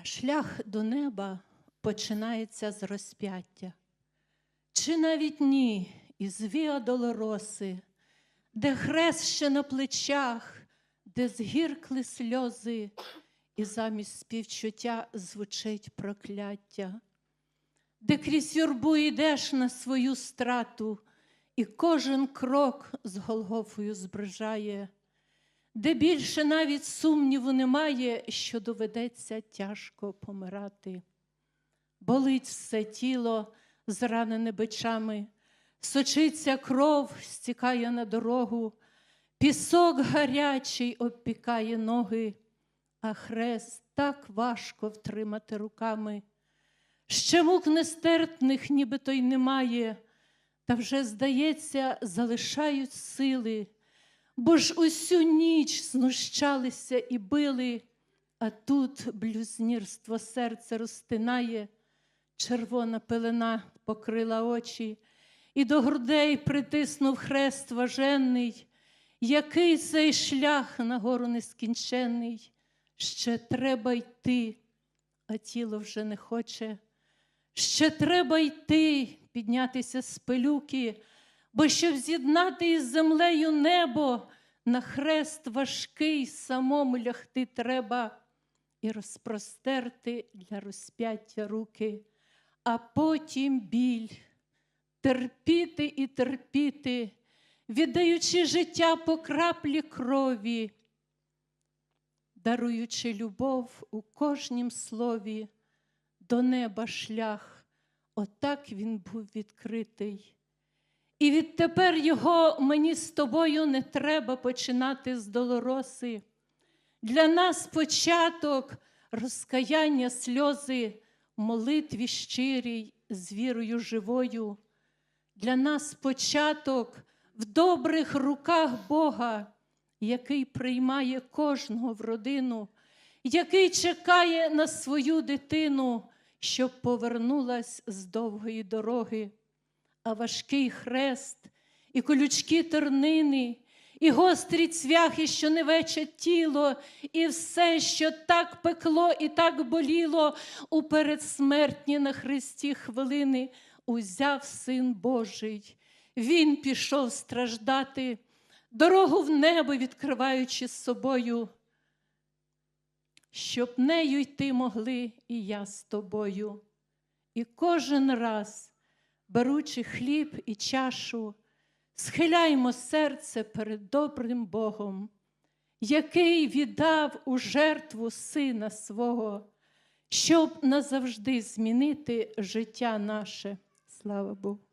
А шлях до неба починається з розп'яття. Чи навіть ні, із Віа Долороси, де хрест ще на плечах, де згіркли сльози, і замість співчуття звучить прокляття, де крізь юрбу йдеш на свою страту, і кожен крок з Голгофою збражає, де більше навіть сумніву немає, що доведеться тяжко помирати. Болить все тіло, зранене бичами, сочиться кров, стікає на дорогу, пісок гарячий обпікає ноги, а хрест так важко втримати руками. Ще мук нестерпних, нібито й немає, та вже, здається, залишають сили, бо ж усю ніч знущалися і били, а тут блюзнірство серце розтинає, червона пелена покрила очі, і до грудей притиснув хрест важенний, який цей шлях на гору нескінченний, ще треба йти, а тіло вже не хоче. Ще треба йти, піднятися з пилюки, бо щоб з'єднати із землею небо, на хрест важкий самому лягти треба і розпростерти для розп'яття руки, а потім біль, терпіти і терпіти, віддаючи життя по краплі крові, даруючи любов у кожнім слові до неба шлях, отак він був відкритий. І відтепер його мені з тобою не треба починати з долороси. Для нас початок розкаяння сльози, молитві щирій, з вірою живою. Для нас початок в добрих руках Бога, який приймає кожного в родину, який чекає на свою дитину, щоб повернулась з довгої дороги, а важкий хрест, і колючки тернини, і гострі цвяхи, що не вечать тіло, і все, що так пекло і так боліло у передсмертні на хресті хвилини, узяв син Божий. Він пішов страждати, дорогу в небо відкриваючи з собою щоб нею йти могли і я з тобою. І кожен раз, беручи хліб і чашу, схиляймо серце перед добрим Богом, який віддав у жертву сина свого, щоб назавжди змінити життя наше. Слава Богу.